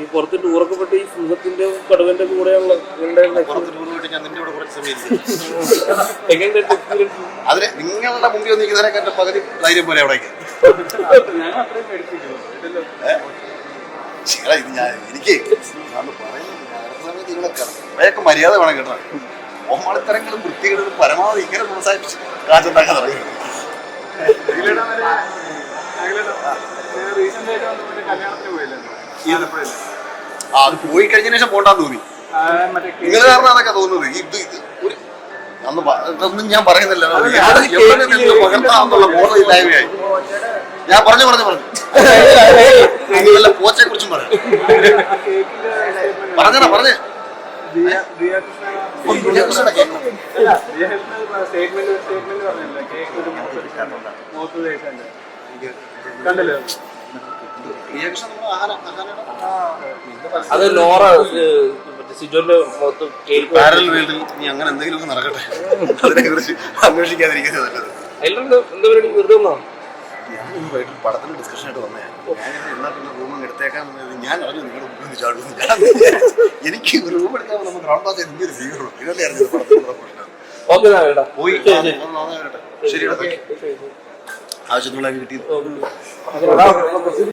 ഈ പുറത്ത് ടൂറൊക്കെ പെട്ട് ഈ സിംഹത്തിന്റെ കടുവന്റെ കൂടെയുള്ള അതിന് നിങ്ങളുടെ മുമ്പിൽ നിൽക്കുന്നതിനൊക്കെ എന്റെ പകുതി ധൈര്യം പോലെ അവിടേക്ക്. ശരിയാ, ഇത് ഞാൻ എനിക്ക് ഞാൻ പറയുന്നത് മര്യാദ വേണം കേട്ടോ. ഒമ്മളിത്തരങ്ങളും വൃത്തികളും പരമാവധി ഇങ്ങനെ പ്രോത്സാഹിപ്പിച്ച് കാറ്റുണ്ടാക്കാൻ തുടങ്ങി. ആ അത് പോയി കഴിഞ്ഞതിന് ശേഷം പോണ്ടാന്ന് തോന്നി. നിങ്ങൾ കാരണം അതൊക്കെ തോന്നുന്നത്. ഇത് ഇത് ഒരു അന്ന് പ- ഇതൊന്നും ഞാൻ പറയുന്നില്ല. എവിടെ ബോധമില്ലായ്മയായി. ഞാൻ പറഞ്ഞു പറഞ്ഞു പറഞ്ഞു. നല്ല പോച്ചയെ കുറിച്ചും പറയാം. പറഞ്ഞാ. പറഞ്ഞേ ഇതിനെക്കുറിച്ചാണ് കേൾക്കുന്നത്. കണ്ടല്ലോ പ്രിയകൃഷ്ണൻ നമ്മൾ ആഹാരം ആഹാരം അത് നോറ ഏഹ്, ലോറ സിജോന്റെ മുഖത്ത് പാരൽ വേൾഡിൽ അങ്ങനെ എന്തെങ്കിലും നടക്കട്ടെ. അതിനെ കുറിച്ച് അന്വേഷിക്കാതിരിക്കുന്നത് നല്ലത്. എന്താ പരിപാടി? വെറുതെ പടത്തിന് ഡിസ്കഷൻ ആയിട്ട് വന്നേ ഞാൻ എന്നാ പിന്നെ റൂം എടുത്തേക്കാൻ ഞാൻ അറിഞ്ഞു നിങ്ങളുടെ മുമ്പിൽ ചാടുന്നു ഞാൻ എനിക്ക് റൂം എടുക്കാൻ നമുക്ക് ഗ്രൗണ്ട് പാസ് എനിക്ക് ഒരു സ്വീകരണം ഇതല്ലേ അറിഞ്ഞത് പ്രശ്നം പോയി. ശരി, ആവശ്യത്തിനുള്ള കിട്ടി. ഓക്കെ.